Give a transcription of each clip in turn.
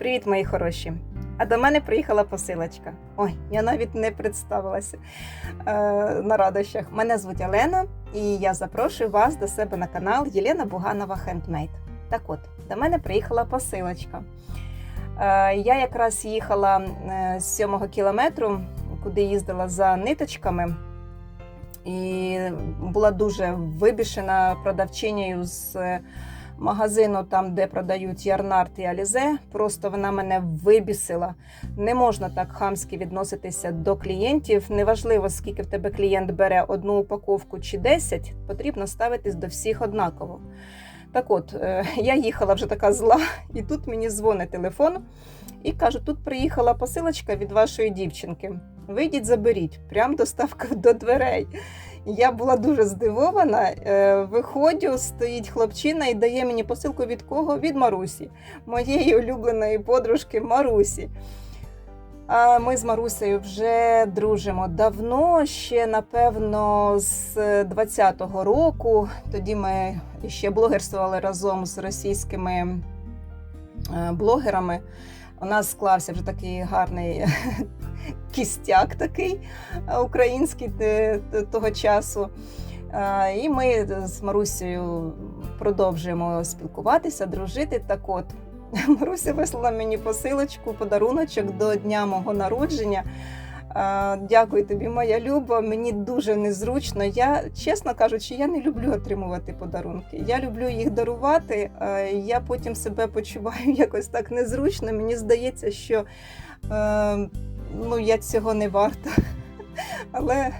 Привіт, мої хороші! А до мене приїхала посилочка. Ой, я навіть не представилася е, на радощах. Мене звуть Олена, і я запрошую вас до себе на канал Єлена Буганова Хендмейд. Так от, до мене приїхала посилочка. Е, я якраз їхала е, з сьомого кілометру, куди їздила за ниточками. І була дуже вибішена продавчинею з магазину, там, де продають ярнарт і алізе. Просто вона мене вибісила. Не можна так хамськи відноситися до клієнтів. Неважливо, скільки в тебе клієнт бере одну упаковку чи 10, потрібно ставитись до всіх однаково. Так от, е, я їхала вже така зла, і тут мені дзвонить телефон і кажуть, тут приїхала посилочка від вашої дівчинки. Вийдіть, заберіть, прям доставка до дверей. Я була дуже здивована. Е, Виходжу, стоїть хлопчина і дає мені посилку від кого? Від Марусі, моєї улюбленої подружки Марусі. А ми з Марусею вже дружимо давно, ще напевно з 20-го року. Тоді ми ще блогерствували разом з російськими е, блогерами. У нас склався вже такий гарний кістяк такий е, український те- того часу. Е, І ми з Марусею продовжуємо спілкуватися, дружити. Так от, Маруся вислала мені посилочку, подаруночок до дня мого народження. Дякую тобі, моя Люба. Мені дуже незручно. Я, чесно кажучи, я не люблю отримувати подарунки. Я люблю їх дарувати. Я потім себе почуваю якось так незручно. Мені здається, що ну, я цього не варта. Але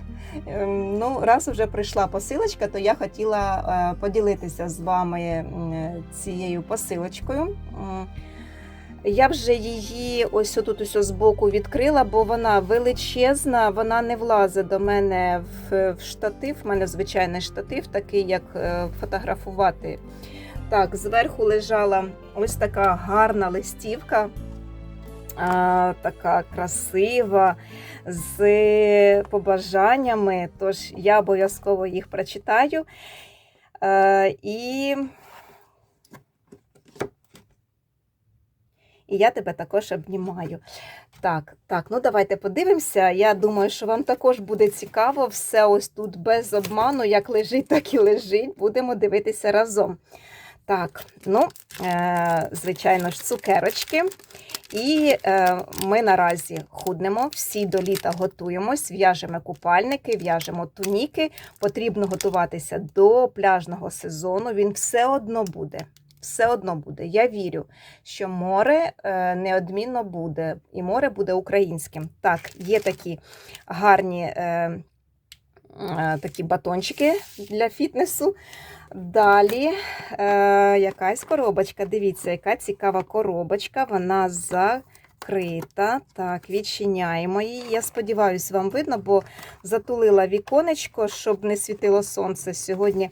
ем, ну, раз вже прийшла посилочка, то я хотіла е, поділитися з вами цією посилочкою. Я вже її ось отут ось збоку відкрила, бо вона величезна, вона не влазить до мене в, в штатив. У мене звичайний штатив, такий, як е, фотографувати. Так, зверху лежала ось така гарна листівка, а, така красива, з побажаннями. Тож я обов'язково їх прочитаю. Е, і І я тебе також обнімаю. Так, так, ну давайте подивимося. Я думаю, що вам також буде цікаво. Все ось тут без обману, як лежить, так і лежить. Будемо дивитися разом. Так, ну, е, звичайно ж, цукерочки. І е, ми наразі худнемо, всі до літа готуємось, в'яжемо купальники, в'яжемо туніки. Потрібно готуватися до пляжного сезону. Він все одно буде. Все одно буде. Я вірю, що море е, неодмінно буде, і море буде українським. Так, є такі гарні е, е, такі батончики для фітнесу. Далі е, якась коробочка. Дивіться, яка цікава коробочка. Вона закрита. Так, відчиняємо її. Я сподіваюся, вам видно, бо затулила віконечко, щоб не світило сонце. Сьогодні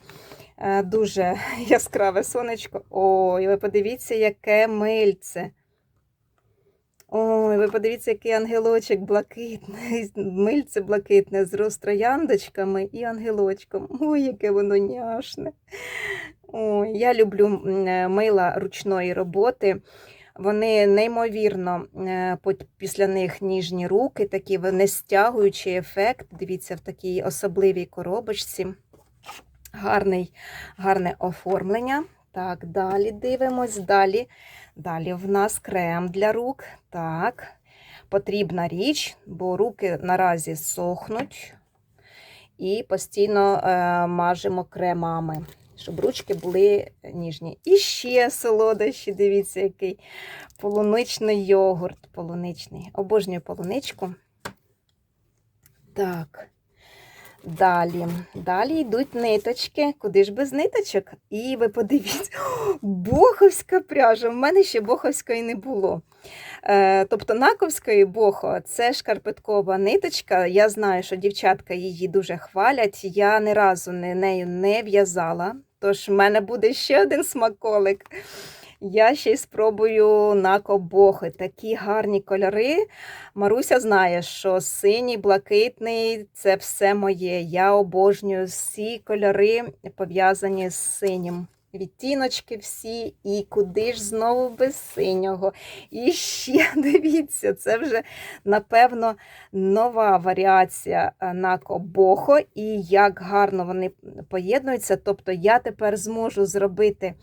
дуже яскраве сонечко. Ой, ви подивіться, яке мильце. Ой, ви подивіться, який ангелочок блакитний, мильце блакитне з розтрояндочками і ангелочком. Ой, яке воно няшне. Ой, я люблю е, мила ручної роботи. Вони неймовірно е, після них ніжні руки, такі вони стягуючий ефект. Дивіться, в такій особливій коробочці. Гарний, гарне оформлення. Так, далі дивимось. Далі. Далі в нас крем для рук. Так, потрібна річ, бо руки наразі сохнуть. І постійно е, мажемо кремами, щоб ручки були ніжні. І ще солодощі, дивіться, який полуничний йогурт. Полуничний. Обожнюю полуничку. Так. Далі. Далі йдуть ниточки. Куди ж без ниточок? І ви подивіться, боховська пряжа. В мене ще боховської не було. Е, тобто наковської бохо це шкарпеткова ниточка. Я знаю, що дівчатка її дуже хвалять. Я ні разу не, нею не в'язала. Тож в мене буде ще один смаколик. Я ще й спробую накобохи. Такі гарні кольори. Маруся знає, що синій, блакитний це все моє. Я обожнюю всі кольори пов'язані з синім. відтіночки всі, і куди ж знову без синього. І ще дивіться, це вже, напевно, нова варіація е, на кобохо, і як гарно вони поєднуються. Тобто я тепер зможу зробити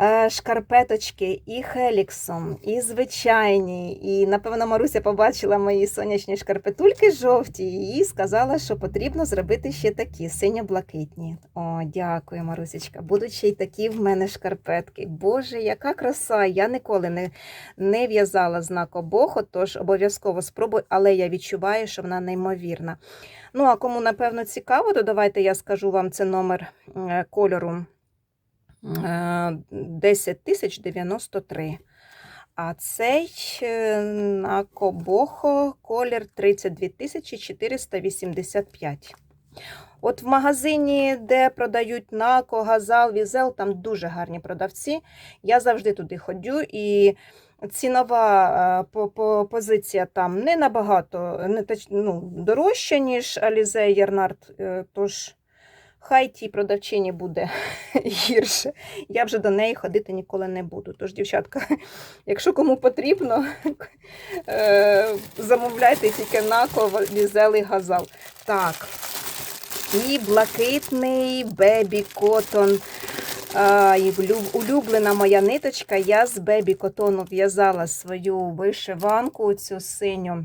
Е, шкарпеточки і хеліксом, і звичайні. І, напевно, Маруся побачила мої сонячні шкарпетульки жовті і сказала, що потрібно зробити ще такі синьо-блакитні. О, дякую, Марусечка. Будуть ще й такі в мене шкарпетки. Боже, яка краса! Я ніколи не не в'язала знак обоху, тож обов'язково спробуй, але я відчуваю, що вона неймовірна. Ну, а кому, напевно, цікаво, то давайте я скажу вам це номер е, кольору. Е, 10 тисяч А цей е, на Кобохо колір 32 485. От в магазині, де продають нако, газал, візел, там дуже гарні продавці. Я завжди туди ходжу. і Цінова е, позиція там не набагато не ну, дорожча, ніж Алізе Єрнард. Тож хай тій продавчині буде гірше. Я вже до неї ходити ніколи не буду. Тож, дівчатка, якщо кому потрібно, е, замовляйте тільки нако, візелий газал. Так. І блакитний бебі котон. Улюблена моя ниточка. Я з бебі котону в'язала свою вишиванку, цю синю.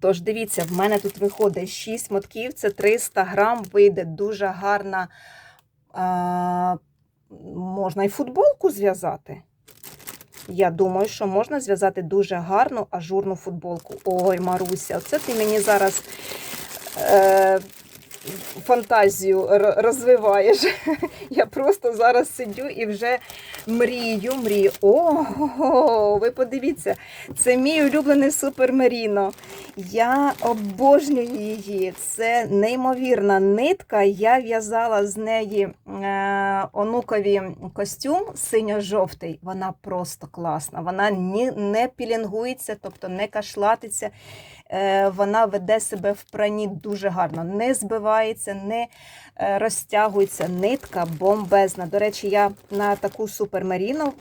Тож, дивіться, в мене тут виходить 6 мотків, це 300 грам, вийде дуже гарна. А, можна і футболку зв'язати. Я думаю, що можна зв'язати дуже гарну ажурну футболку. Ой, Маруся, оце ти мені зараз е, фантазію розвиваєш. Я просто зараз сидю і вже мрію, мрію. О, ви подивіться, це мій улюблений супер Меріно. Я обожнюю її. Це неймовірна нитка. Я в'язала з неї е, онукові костюм синьо-жовтий. Вона просто класна. Вона не пілінгується, тобто не кашлатиться. Е, вона веде себе в прані дуже гарно, не збивається, не е, розтягується. Нитка бомбезна. До речі, я на таку супермеріну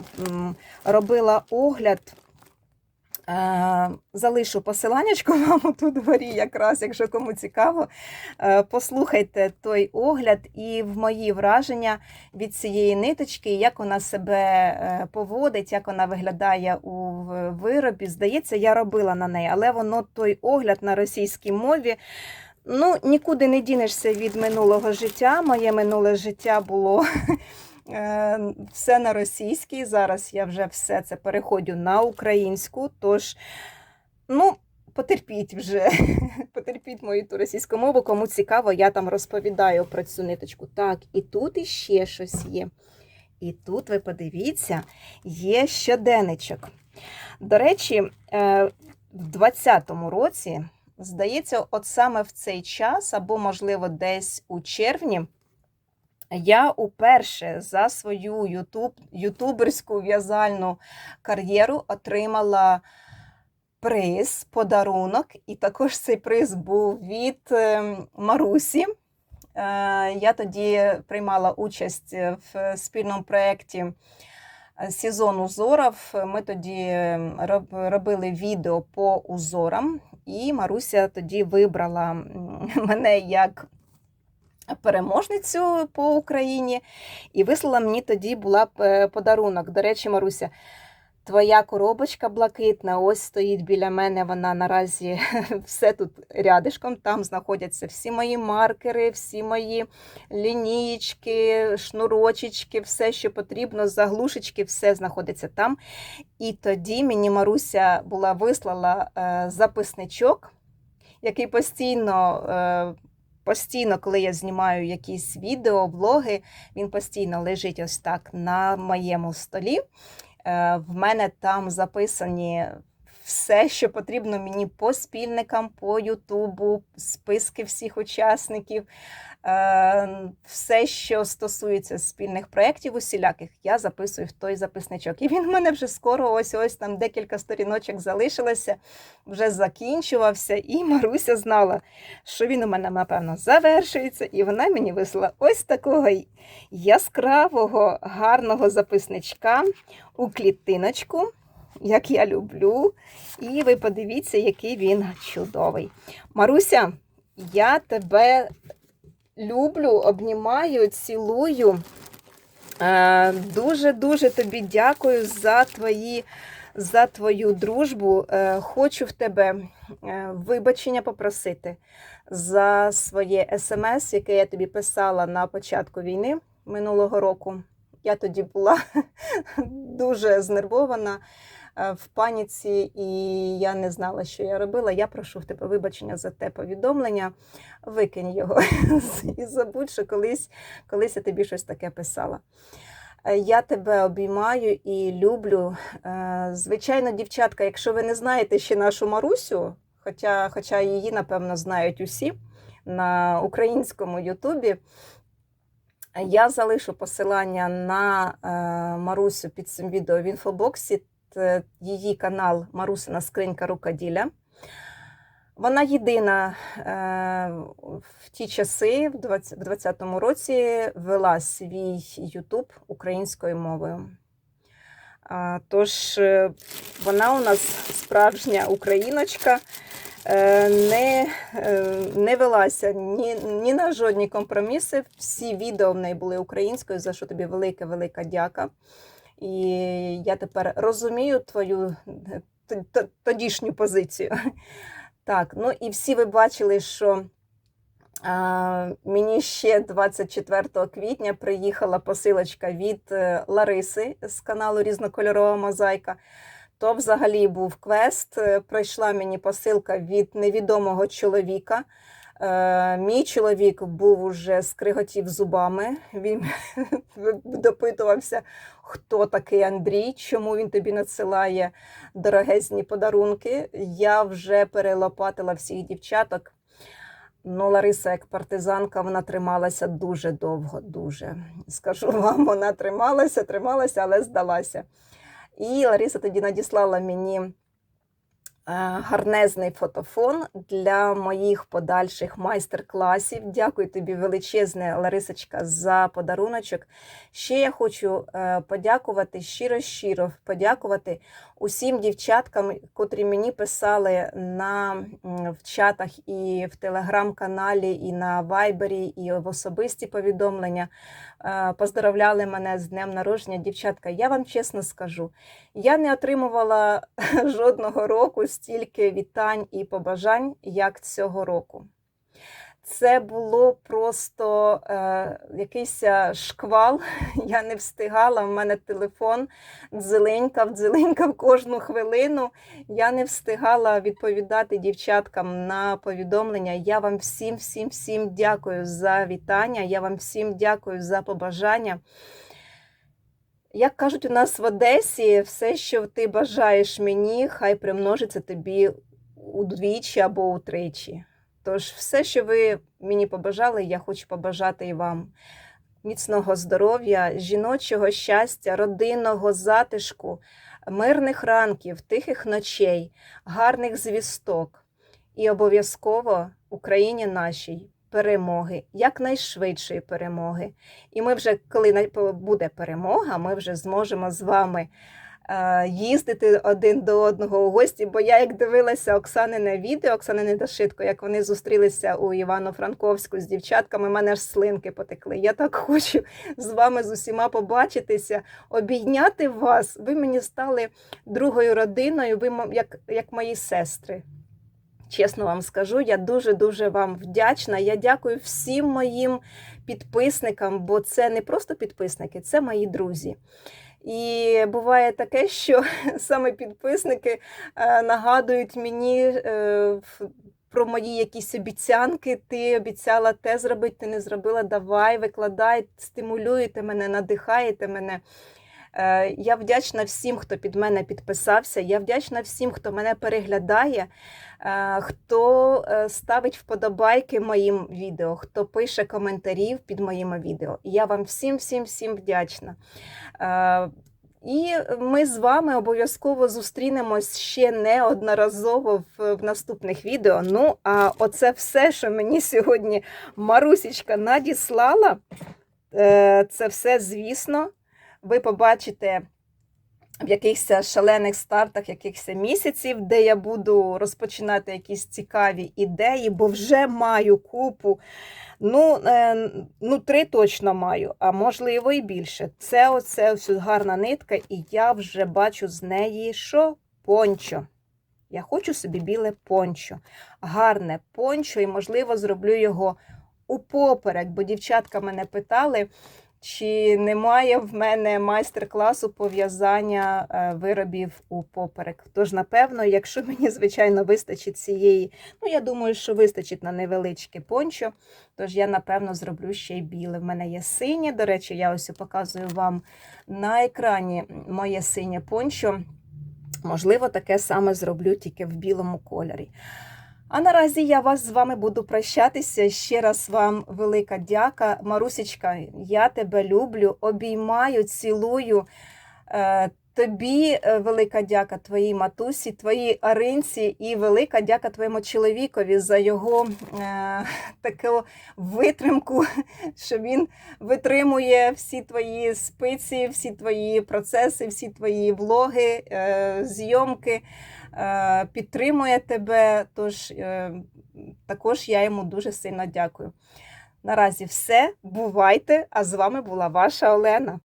робила огляд. Е, Залишу посиланнячко вам тут вгорі, якраз, якщо кому цікаво. Е, Послухайте той огляд і в мої враження від цієї ниточки, як вона себе е, поводить, як вона виглядає у виробі. Здається, я робила на неї, але воно той огляд на російській мові. Ну, нікуди не дінешся від минулого життя. Моє минуле життя було все на російській. Зараз я вже все це переходжу на українську. Тож, ну, потерпіть вже, потерпіть мою ту російську мову. Кому цікаво, я там розповідаю про цю ниточку. Так, і тут іще щось є. І тут, ви подивіться, є щоденничок. До речі, е, в 20-му році, здається, от саме в цей час, або, можливо, десь у червні, я уперше за свою ютуб, ютуберську в'язальну кар'єру отримала приз, подарунок, і також цей приз був від е, Марусі. Е, Я тоді приймала участь в спільному проєкті Сезон узорів. Ми тоді робили відео по узорам, і Маруся тоді вибрала мене як переможницю по Україні і вислала мені тоді була е, подарунок. До речі, Маруся, твоя коробочка блакитна, ось стоїть біля мене. Вона наразі все тут рядишком. Там знаходяться всі мої маркери, всі мої лінієчки, шнурочечки, все, що потрібно, заглушечки, все знаходиться там. І тоді мені Маруся була вислала е, записничок, який постійно. Постійно, коли я знімаю якісь відео, влоги, він постійно лежить ось так на моєму столі. Е, В мене там записані все, що потрібно мені по спільникам, по Ютубу, списки всіх учасників. Е, Все, що стосується спільних проєктів усіляких, я записую в той записничок. І він в мене вже скоро, ось ось там декілька сторіночок залишилося, вже закінчувався, і Маруся знала, що він у мене, напевно, завершується, і вона мені вислала ось такого яскравого, гарного записничка у клітиночку, як я люблю. І ви подивіться, який він чудовий. Маруся, я тебе люблю, обнімаю, цілую. Дуже-дуже тобі дякую за твої. За твою дружбу Е, хочу в тебе е, вибачення попросити за своє смс, яке я тобі писала на початку війни минулого року. Я тоді була дуже знервована в паніці, і я не знала, що я робила. Я прошу в тебе вибачення за те повідомлення. Викинь його і забудь, що колись, колись я тобі щось таке писала. Е, Я тебе обіймаю і люблю. Е, Звичайно, дівчатка, якщо ви не знаєте ще нашу Марусю, хоча, хоча її, напевно, знають усі на українському Ютубі, я залишу посилання на е, Марусю під цим відео в інфобоксі. Т- Її канал Марусина Скринька Рукоділля. Вона єдина е, в ті часи, в 20 в році, вела свій Ютуб українською мовою. Тож е, вона у нас справжня україночка, е, не, е, не велася ні, ні на жодні компроміси. Всі відео в неї були українською, за що тобі велика, велика дяка. І я тепер розумію твою тодішню позицію. Так, ну і всі ви бачили, що а, мені ще 24 квітня приїхала посилочка від е, Лариси з каналу Різнокольорова мозаїка. То взагалі був квест. Е, Прийшла мені посилка від невідомого чоловіка. Е, Мій чоловік був уже скриготів зубами. Він допитувався, хто такий Андрій, чому він тобі надсилає дорогезні подарунки. Я вже перелопатила всіх дівчаток. Ну, Лариса, як партизанка, вона трималася дуже довго, дуже. Скажу вам, вона трималася, трималася, але здалася. І Лариса тоді надіслала мені гарнезний фотофон для моїх подальших майстер-класів. Дякую тобі величезне, Ларисочка, за подаруночок. Ще я хочу е, подякувати щиро-щиро подякувати усім дівчаткам, котрі мені писали на в чатах і в телеграм-каналі, і на вайбері, і в особисті повідомлення. Е, Поздоровляли мене з днем народження. Дівчатка, я вам чесно скажу, я не отримувала жодного року стільки вітань і побажань, як цього року. Це було просто е, якийсь е, шквал. Я не встигала. У мене телефон дзеленькав, дзеленькав кожну хвилину. Я не встигала відповідати дівчаткам на повідомлення. Я вам всім, всім, всім дякую за вітання. Я вам всім дякую за побажання. Як кажуть у нас в Одесі, все, що ти бажаєш мені, хай примножиться тобі удвічі або утричі. Тож, все, що ви мені побажали, я хочу побажати і вам. Міцного здоров'я, жіночого щастя, родинного затишку, мирних ранків, тихих ночей, гарних звісток і обов'язково Україні нашій перемоги, якнайшвидшої перемоги. І ми вже, коли буде перемога, ми вже зможемо з вами їздити один до одного у гості. Бо я як дивилася Оксанине відео, Оксанини Дашитко, як вони зустрілися у Івано-Франковську з дівчатками, мене аж слинки потекли. Я так хочу з вами з усіма побачитися, обійняти вас. Ви мені стали другою родиною, ви як, як мої сестри. Чесно вам скажу, я дуже-дуже вам вдячна. Я дякую всім моїм підписникам, бо це не просто підписники, це мої друзі. І буває таке, що саме підписники е, нагадують мені е, про мої якісь обіцянки. Ти обіцяла те зробити, ти не зробила. Давай, викладай, стимулюєте мене, надихаєте мене. Е, Я вдячна всім, хто під мене підписався. Я вдячна всім, хто мене переглядає, е, хто е, ставить вподобайки моїм відео, хто пише коментарів під моїми відео. Я вам всім, всім, всім вдячна. І ми з вами обов'язково зустрінемось ще неодноразово в, в наступних відео. Ну, а оце все, що мені сьогодні Марусічка надіслала. Це все, звісно, ви побачите в якихось шалених стартах, якихось місяців, де я буду розпочинати якісь цікаві ідеї, бо вже маю купу. Ну, е, ну, три точно маю, а можливо і більше. Це оце ось гарна нитка, і я вже бачу з неї що? Пончо. Я хочу собі біле пончо. Гарне пончо, і, можливо, зроблю його упоперек, бо дівчатка мене питали, чи немає в мене майстер-класу по в'язання е, виробів у поперек. Тож, напевно, якщо мені, звичайно, вистачить цієї, ну я думаю, що вистачить на невеличке пончо, тож я, напевно, зроблю ще й біле. В мене є синє. До речі, я ось показую вам на екрані моє синє пончо. Можливо, таке саме зроблю тільки в білому кольорі. А наразі я вас з вами буду прощатися. Ще раз вам велика дяка. Марусечка, я тебе люблю, обіймаю, цілую. Е, Тобі е, велика дяка твоїй матусі, твоїй Аринці, і велика дяка твоєму чоловікові за його е, таку витримку, що він витримує всі твої спиці, всі твої процеси, всі твої влоги, е, зйомки, підтримує тебе. Тож е, також я йому дуже сильно дякую. Наразі все. Бувайте! А з вами була ваша Олена.